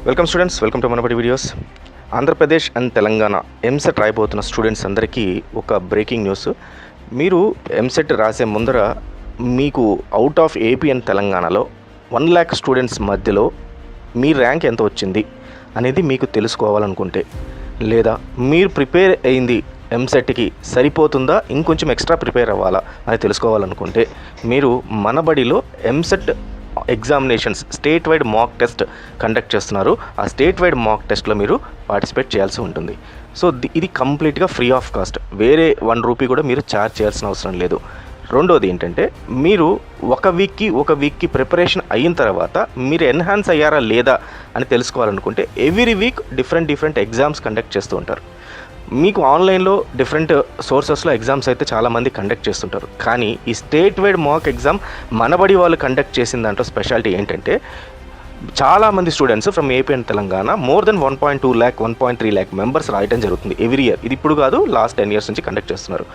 Welcome students welcome to Manabadi videos Andhra Pradesh and Telangana EAMCET రాయబోతున్న students అందరికీ ఒక breaking news మీరు ఎంసెట్ రాసే ముందర మీకు అవుట్ ఆఫ్ ఏపీ అండ్ తెలంగాణలో వన్ ల్యాక్ స్టూడెంట్స్ మధ్యలో మీ ర్యాంక్ ఎంత వచ్చింది అనేది మీకు తెలుసుకోవాలనుకుంటే లేదా మీరు ప్రిపేర్ అయింది ఎంసెట్కి సరిపోతుందా ఇంకొంచెం ఎక్స్ట్రా ప్రిపేర్ అవ్వాలా అని తెలుసుకోవాలనుకుంటే మీరు మనబడిలో EAMCET examinations state wide mock test conduct చేస్తున్నారు. ఆ స్టేట్ వైడ్ మాక్ టెస్ట్లో మీరు పార్టిసిపేట్ చేయాల్సి ఉంటుంది. సో ది- ఇది కంప్లీట్గా ఫ్రీ ఆఫ్ కాస్ట్ వేరే వన్ రూపీ కూడా మీరు ఛార్జ్ చేయాల్సిన అవసరం లేదు. రెండోది ఏంటంటే మీరు ఒక వీక్కి ఒక వీక్కి ప్రిపరేషన్ అయిన తర్వాత మీరు ఎన్హాన్స్ అయ్యారా లేదా అని తెలుసుకోవాలనుకుంటే every week different different exams conduct చేస్తూ ఉంటారు. మీకు ఆన్లైన్లో డిఫరెంట్ సోర్సెస్లో ఎగ్జామ్స్ అయితే చాలామంది కండక్ట్ చేస్తుంటారు. కానీ ఈ state wide mock exam Manabadi వాళ్ళు కండక్ట్ చేసిన దాంట్లో స్పెషాలిటీ ఏంటంటే చాలా మంది students from AP and Telangana more than one point two lakh one point three lakh members రాయడం జరుగుతుంది ఎవ్రీ ఇయర్. ఇది ఇప్పుడు కాదు లాస్ట్ టెన్ ఇయర్స్ నుంచి కండక్ట్ చేస్తున్నారు.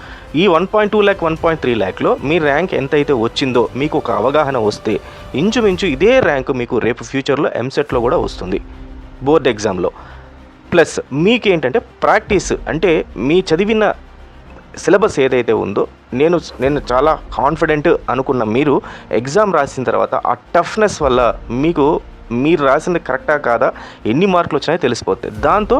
ఈ one point two lakh one point three ల్యాక్లో మీ ర్యాంక్ ఎంతైతే వచ్చిందో మీకు ఒక అవగాహన వస్తే ఇంచుమించు ఇదే ర్యాంక్ మీకు రేపు ఫ్యూచర్లో ఎంసెట్లో కూడా వస్తుంది. బోర్డ్ ఎగ్జామ్లో. ప్లస్ మీకేంటంటే ప్రాక్టీస్ అంటే మీ చదివిన సిలబస్ ఏదైతే ఉందో నేను నేను చాలా కాన్ఫిడెంట్ అనుకున్న మీరు ఎగ్జామ్ రాసిన తర్వాత ఆ టఫ్నెస్ వల్ల మీకు మీరు రాసింది కరెక్టా కాదా ఎన్ని మార్కులు వచ్చినాయో తెలిసిపోతాయి దాంతో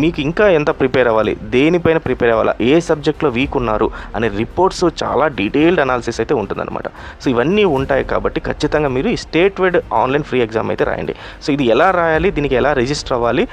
మీకు ఇంకా ఎంత ప్రిపేర్ అవ్వాలి దేనిపైన ప్రిపేర్ అవ్వాలా ఏ సబ్జెక్ట్లో వీక్ ఉన్నారు అనే రిపోర్ట్స్ చాలా డీటెయిల్డ్ అనాలిసిస్ అయితే ఉంటుందన్నమాట. సో ఇవన్నీ ఉంటాయి కాబట్టి ఖచ్చితంగా మీరు ఈ state wide online free exam అయితే రాయండి. సో ఇది ఎలా రాయాలి దీనికి ఎలా రిజిస్టర్ అవ్వాలి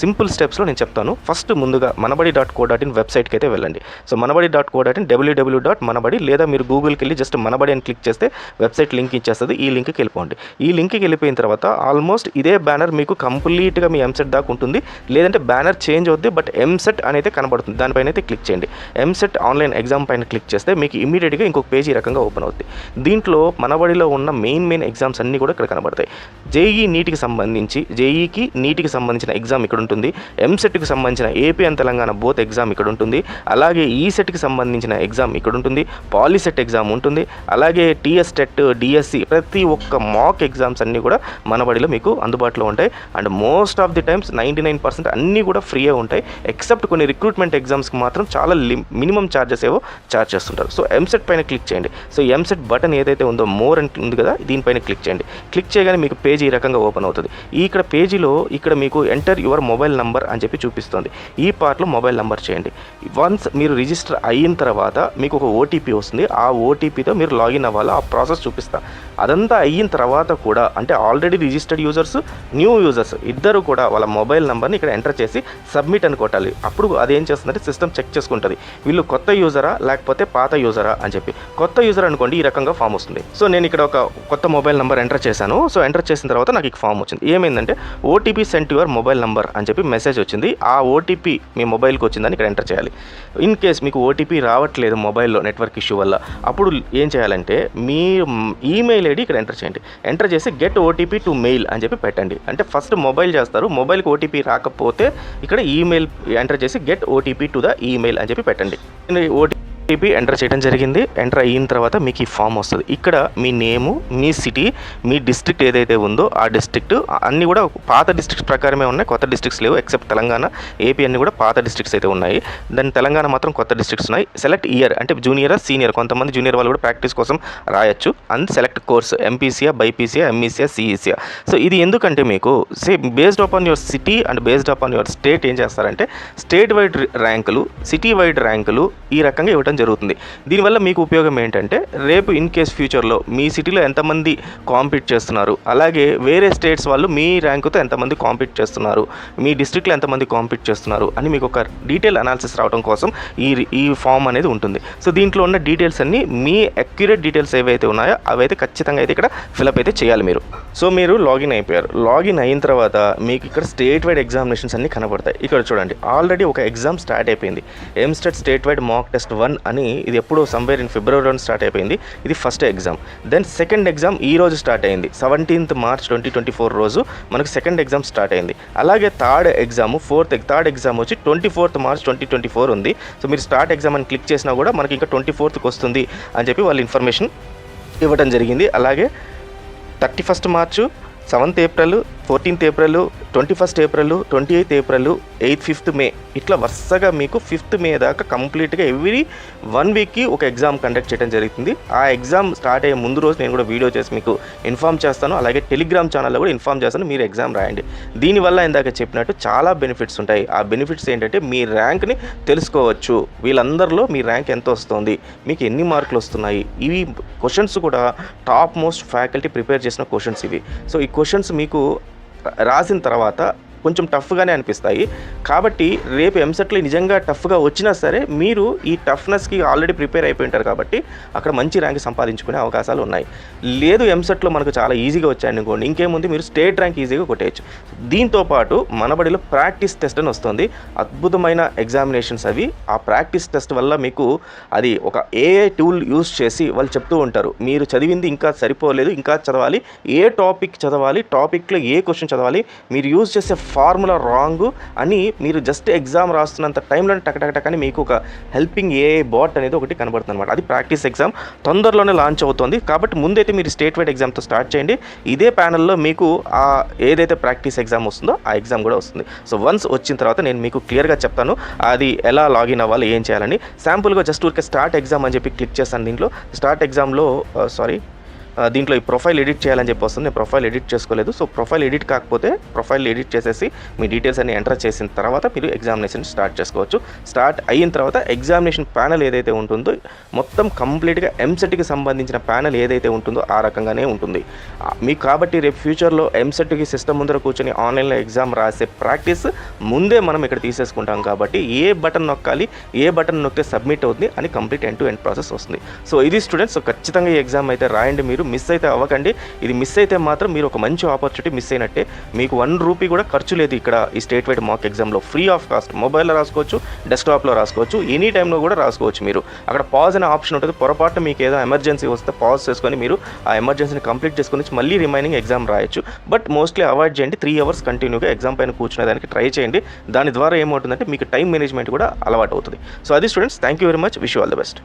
సింపుల్ స్టెప్స్లో నేను చెప్తాను. ఫస్ట్ ముందుగా Manabadi dot co dot in వెబ్సైట్కి అయితే వెళ్ళండి. So Manabadi dot co dot in W W dot Manabadi లేదా మీరు గూగుల్కి వెళ్ళి జస్ట్ మనబడి అని క్లిక్ చేస్తే వెబ్సైట్ లింక్ ఇచ్చేస్తుంది. ఈ లింక్కి వెళ్ళిపోండి. ఈ లింక్కి వెళ్ళిపోయిన తర్వాత ఆల్మోస్ట్ ఇదే బ్యానర్ మీకు కంప్లీట్గా మీ ఎంసెట్ దాకా ఉంటుంది. లేదంటే బ్యానర్ చేంజ్ అవుద్ది బట్ ఎంసెట్ అనేది కనబడుతుంది. దానిపైన అయితే క్లిక్ చేయండి. ఎంసెట్ ఆన్లైన్ ఎగ్జామ్ పైన క్లిక్ చేస్తే మీకు ఇమీడియట్గా ఇంకొక పేజీ రకంగా ఓపెన్ అవుతుంది దీంట్లో మనబడిలో ఉన్న మెయిన్ మెయిన్ ఎగ్జామ్స్ అన్నీ కూడా ఇక్కడ కనబడతాయి. జేఈ నీటికి సంబంధించి జేఈకి నీటికి సంబంధించిన ఎగ్జామ్ ఇక్కడ ఉంటుంది. ఎంసెట్కి సంబంధించిన AP and Telangana both exam ఇక్కడ ఉంటుంది. అలాగే e ఈసెట్కి సంబంధించిన ఎగ్జామ్ ఇక్కడ ఉంటుంది. పాలిసెట్ ఎగ్జామ్ ఉంటుంది. అలాగే టీఎస్ టెట్ డిఎస్సి ప్రతి ఒక్క మాక్ ఎగ్జామ్స్ అన్నీ కూడా మన బడిలో మీకు అందుబాటులో ఉంటాయి. And most of the times ninety nine percent అన్నీ కూడా ఫ్రీయే ఉంటాయి. ఎక్సెప్ట్ కొన్ని రిక్రూట్మెంట్ ఎగ్జామ్స్కి మాత్రం చాలా మినిమం ఛార్జెస్ ఏవో ఛార్జ్ చేస్తుంటారు. సో ఎంసెట్ పైన క్లిక్ చేయండి. సో ఎంసెట్ బటన్ ఏదైతే ఉందో మోర్ అని ఉంది కదా దీనిపైన క్లిక్ చేయండి. క్లిక్ చేయగానే మీకు పేజీ ఈ రకంగా ఓపెన్ అవుతుంది. ఈ ఇక్కడ పేజీలో ఇక్కడ మీకు enter your mobile mobile number అని చెప్పి చూపిస్తుంది. ఈ పార్ట్లో మొబైల్ నంబర్ చేయండి. వన్స్ మీరు రిజిస్టర్ అయిన తర్వాత మీకు ఒక ఓటీపీ వస్తుంది. ఆ ఓటీపీతో మీరు లాగిన్ అవ్వాలి? ఆ ప్రాసెస్ చూపిస్తాను అదంతా అయిన తర్వాత కూడా అంటే already registered users new users ఇద్దరు కూడా వాళ్ళ మొబైల్ నెంబర్ని ఇక్కడ ఎంటర్ చేసి సబ్మిట్ అని కొట్టాలి అప్పుడు అది ఏం చేస్తుందంటే సిస్టమ్ చెక్ చేసుకుంటుంది. వీళ్ళు కొత్త యూజరా లేకపోతే పాత యూజరా అని చెప్పి. కొత్త యూజర్ అనుకోండి ఈ రకంగా ఫామ్ వస్తుంది. సో నేను ఇక్కడ ఒక కొత్త మొబైల్ నెంబర్ ఎంటర్ చేశాను. సో ఎంటర్ చేసిన తర్వాత నాకు ఇక ఫామ్ వచ్చింది. ఏమైందంటే OTP sent your mobile number అని చెప్పి మెసేజ్ వచ్చింది. ఆ ఓటీపీ మీ మొబైల్కి వచ్చిందని ఇక్కడ ఎంటర్ చేయాలి. ఇన్ కేస్ మీకు ఓటీపీ రావట్లేదు మొబైల్లో నెట్వర్క్ ఇష్యూ వల్ల అప్పుడు ఏం చేయాలంటే మీ ఈమెయిల్ ఐడి ఇక్కడ ఎంటర్ చేయండి. ఎంటర్ చేసి గెట్ ఓటీపీ టు మెయిల్ అని చెప్పి పెట్టండి. అంటే ఫస్ట్ మొబైల్ చేస్తారు. మొబైల్కి ఓటీపీ రాకపోతే ఇక్కడ ఈమెయిల్ ఎంటర్ చేసి get OTP to the email అని చెప్పి పెట్టండి. ఓటీపీ ఓటీపీ ఎంటర్ చేయడం జరిగింది. ఎంటర్ అయిన తర్వాత మీకు ఈ ఫామ్ వస్తుంది. ఇక్కడ మీ నేము మీ సిటీ మీ డిస్ట్రిక్ట్ ఏదైతే ఉందో ఆ డిస్ట్రిక్ట్ అన్నీ కూడా పాత డిస్ట్రిక్ట్స్ ప్రకారమే ఉన్నాయి. కొత్త డిస్ట్రిక్ట్స్ లేవు ఎక్సెప్ట్ తెలంగాణ. ఏపీ అన్ని కూడా పాత డిస్ట్రిక్ట్స్ అయితే ఉన్నాయి. దాని తెలంగాణ మాత్రం కొత్త డిస్ట్రిక్ట్స్ ఉన్నాయి. సెలెక్ట్ ఇయర్ అంటే జూనియర్ సీనియర్ కొంతమంది జూనియర్ వాళ్ళు కూడా ప్రాక్టీస్ కోసం రాయొచ్చు. అండ్ సెలెక్ట్ కోర్స్ ఎంపీసీఆ బైపీసీఆ ఎంఈసీఆ సిఈసీఆ సో ఇది ఎందుకంటే మీకు say based on your city and based on your state ఏం చేస్తారంటే స్టేట్ వైడ్ ర్యాంకులు సిటీ వైడ్ ర్యాంకులు ఈ రకంగా ఇవ్వడం జరుగుతుంది. దీనివల్ల మీకు ఉపయోగం ఏంటంటే రేపు ఇన్ కేస్ ఫ్యూచర్లో మీ సిటీలో ఎంతమంది కాంపీట్ చేస్తున్నారు అలాగే వేరే స్టేట్స్ వాళ్ళు మీ ర్యాంకుతో ఎంతమంది కాంపీట్ చేస్తున్నారు మీ డిస్ట్రిక్ట్లో ఎంతమంది కాంపీట్ చేస్తున్నారు అని మీకు ఒక డీటెయిల్ అనాలిసిస్ రావడం కోసం ఈ ఈ ఫామ్ అనేది ఉంటుంది. సో దీంట్లో ఉన్న డీటెయిల్స్ అన్నీ మీ అక్యురేట్ డీటెయిల్స్ ఏవైతే ఉన్నాయో అవైతే ఖచ్చితంగా అయితే ఇక్కడ ఫిలప్ అయితే చేయాలి మీరు. సో మీరు లాగిన్ అయిపోయారు. లాగిన్ అయిన తర్వాత మీకు ఇక్కడ స్టేట్ వైడ్ ఎగ్జామినేషన్స్ అన్ని కనబడతాయి. ఇక్కడ చూడండి ఆల్రెడీ ఒక ఎగ్జామ్ స్టార్ట్ అయిపోయింది. EAMCET state wide mock test one అని ఇది ఎప్పుడో సంవేర్ ఇన్ ఫిబ్రవరిలో స్టార్ట్ అయిపోయింది. ఇది first exam then second exam ఈ రోజు స్టార్ట్ అయింది. Seventeenth March twenty twenty four రోజు మనకు సెకండ్ ఎగ్జామ్ స్టార్ట్ అయింది. అలాగే third exam fourth third exam వచ్చి twenty fourth March twenty twenty four ఉంది. సో మీరు స్టార్ట్ ఎగ్జామ్ అని క్లిక్ చేసినా కూడా మనకి ఇంకా ట్వంటీ ఫోర్త్కి వస్తుంది అని చెప్పి వాళ్ళు ఇన్ఫర్మేషన్ ఇవ్వడం జరిగింది. అలాగే thirty first March seventh April fourteenth April twenty first April twenty eighth April eighth fifth May. ఇట్లా వరుసగా మీకు ఫిఫ్త్ మే దాకా కంప్లీట్గా ఎవ్రీ వన్ వీక్కి ఒక ఎగ్జామ్ కండక్ట్ చేయడం జరుగుతుంది. ఆ ఎగ్జామ్ స్టార్ట్ అయ్యే ముందు రోజు నేను కూడా వీడియో చేసి మీకు ఇన్ఫామ్ చేస్తాను. అలాగే టెలిగ్రామ్ ఛానల్లో కూడా ఇన్ఫామ్ చేస్తాను. మీరు ఎగ్జామ్ రాయండి. దీనివల్ల ఇందాక చెప్పినట్టు చాలా బెనిఫిట్స్ ఉంటాయి. ఆ బెనిఫిట్స్ ఏంటంటే మీ ర్యాంక్ని తెలుసుకోవచ్చు. వీళ్ళందరిలో మీ ర్యాంక్ ఎంత వస్తుంది? మీకు ఎన్ని మార్కులు వస్తున్నాయి? ఇవి క్వశ్చన్స్ కూడా టాప్ మోస్ట్ ఫ్యాకల్టీ ప్రిపేర్ చేసిన క్వశ్చన్స్ ఇవి. సో ఈ క్వశ్చన్స్ మీకు రాసిన తర్వాత కొంచెం టఫ్గానే అనిపిస్తాయి. కాబట్టి రేపు ఎంసెట్లో నిజంగా టఫ్గా వచ్చినా సరే మీరు ఈ టఫ్నెస్కి ఆల్రెడీ ప్రిపేర్ అయిపోయి ఉంటారు కాబట్టి అక్కడ మంచి ర్యాంక్ సంపాదించుకునే అవకాశాలు ఉన్నాయి. లేదు ఎంసెట్లో మనకు చాలా ఈజీగా వచ్చాయనుకోండి. ఇంకేముంది మీరు స్టేట్ ర్యాంక్ ఈజీగా కొట్టేయచ్చు. దీంతో పాటు మనబడిలో ప్రాక్టీస్ టెస్ట్ అని వస్తుంది. అద్భుతమైన ఎగ్జామినేషన్స్ అవి. ఆ ప్రాక్టీస్ టెస్ట్ వల్ల మీకు అది ఒక ఏఏ టూల్ యూస్ చేసి వాళ్ళు చెప్తూ ఉంటారు. మీరు చదివింది ఇంకా సరిపోలేదు ఇంకా చదవాలి. ఏ టాపిక్ చదవాలి టాపిక్లో ఏ క్వశ్చన్ చదవాలి మీరు యూజ్ చేసే ఫార్ములా రాంగ్ అని మీరు జస్ట్ ఎగ్జామ్ రాస్తున్నంత టైంలో టక్ టక్ టక్ అని మీకు ఒక హెల్పింగ్ ఏ బాట్ అనేది ఒకటి కనబడుతుంది అనమాట అది ప్రాక్టీస్ ఎగ్జామ్ తొందరలోనే లాంచ్ అవుతుంది. కాబట్టి ముందైతే మీరు స్టేట్ వైడ్ ఎగ్జామ్తో స్టార్ట్ చేయండి. ఇదే ప్యానల్లో మీకు ఆ ఏదైతే ప్రాక్టీస్ ఎగ్జామ్ వస్తుందో ఆ ఎగ్జామ్ కూడా వస్తుంది. సో వన్స్ వచ్చిన తర్వాత నేను మీకు క్లియర్గా చెప్తాను అది ఎలా లాగిన్ అవ్వాలి ఏం చేయాలని. శాంపుల్గా జస్ట్ ఊరికే స్టార్ట్ ఎగ్జామ్ అని చెప్పి క్లిక్ చేస్తాను దీంట్లో. స్టార్ట్ ఎగ్జామ్లో సారీ దీంట్లో ఈ ప్రొఫైల్ ఎడిట్ చేయాలని చెప్పి వస్తుంది. నేను ప్రొఫైల్ ఎడిట్ చేసుకోలేదు. సో ప్రొఫైల్ ఎడిట్ కాకపోతే ప్రొఫైల్ ఎడిట్ చేసేసి మీ డీటెయిల్స్ అన్ని ఎంటర్ చేసిన తర్వాత మీరు ఎగ్జామినేషన్ స్టార్ట్ చేసుకోవచ్చు. స్టార్ట్ అయిన తర్వాత ఎగ్జామినేషన్ ప్యానల్ ఏదైతే ఉంటుందో మొత్తం కంప్లీట్గా ఎంసెట్కి సంబంధించిన ప్యానల్ ఏదైతే ఉంటుందో ఆ రకంగానే ఉంటుంది. మీకు కాబట్టి రేపు ఫ్యూచర్లో ఎంసెట్కి సిస్టమ్ ముందర కూర్చొని ఆన్లైన్లో ఎగ్జామ్ రాసే ప్రాక్టీస్ ముందే మనం ఇక్కడ తీసేసుకుంటాం కాబట్టి ఏ బటన్ నొక్కాలి ఏ బటన్ నొక్కితే సబ్మిట్ అవుతుంది అని complete end to end process వస్తుంది. సో ఇది స్టూడెంట్స్ సో ఖచ్చితంగా ఈ ఎగ్జామ్ అయితే రాయండి మీరు. మిస్ అయితే అవ్వకండి. ఇది మిస్ అయితే మాత్రం మీరు ఒక మంచి ఆపర్చునిటీ మిస్ అయినట్టే. మీకు వన్ రూపీ కూడా ఖర్చు లేదు ఇక్కడ ఈ స్టేట్ వైడ్ మాక్ ఎగ్జామ్లో ఫ్రీ ఆఫ్ కాస్ట్ మొబైల్లో రాసుకోవచ్చు డెస్క్టాప్లో రాసుకోవచ్చు ఎనీ టైంలో కూడా రాసుకోవచ్చు మీరు. అక్కడ పాజ్ అనే ఆప్షన్ ఉంటుంది. పొరపాటు మీకు ఏదో ఎమర్జెన్సీ వస్తే పాజ్ చేసుకొని మీరు ఆ ఎమర్జెన్సీని కంప్లీట్ చేసుకొని మళ్ళీ రిమైనింగ్ ఎగ్జామ్ రాయొచ్చు. బట్ మోస్ట్లీ అవాయిడ్ చేయండి. త్రీ అవర్స్ కంటిన్యూగా ఎగ్జామ్ పైన కూర్చునే దానికి ట్రై చేయండి. దాని ద్వారా ఏమవుతుందంటే మీకు టైం మేనేజ్మెంట్ కూడా అలవాటు అవుతుంది. సో అది students thank you very much wish all the best